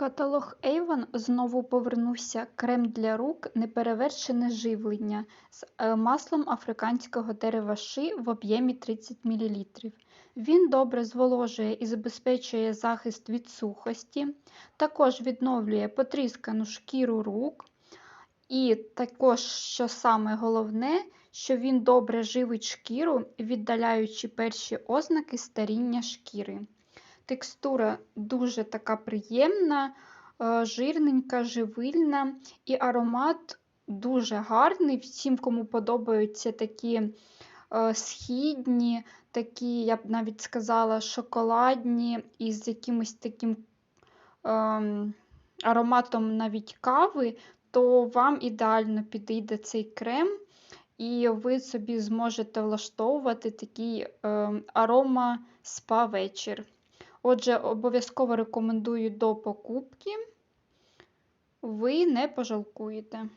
каталог Avon знову повернувся крем для рук неперевершене живлення з е, маслом африканського дерева ши в об'ємі 30 мл. Він добре зволожує і забезпечує захист від сухості, також відновлює потріскану шкіру рук. І також, що саме головне, що він добре живить шкіру, віддаляючи перші ознаки старіння шкіри. Текстура дуже така приємна, е, жирненька, живильна, і аромат дуже гарний. Всім, кому подобаються такі е, східні, такі, я б навіть сказала, шоколадні, і з якимось таким ем, ароматом навіть кави, то вам ідеально підійде цей крем. І ви собі зможете влаштовувати такий е, арома спа вечір. Отже, обов'язково рекомендую до покупки. Ви не пожалкуєте.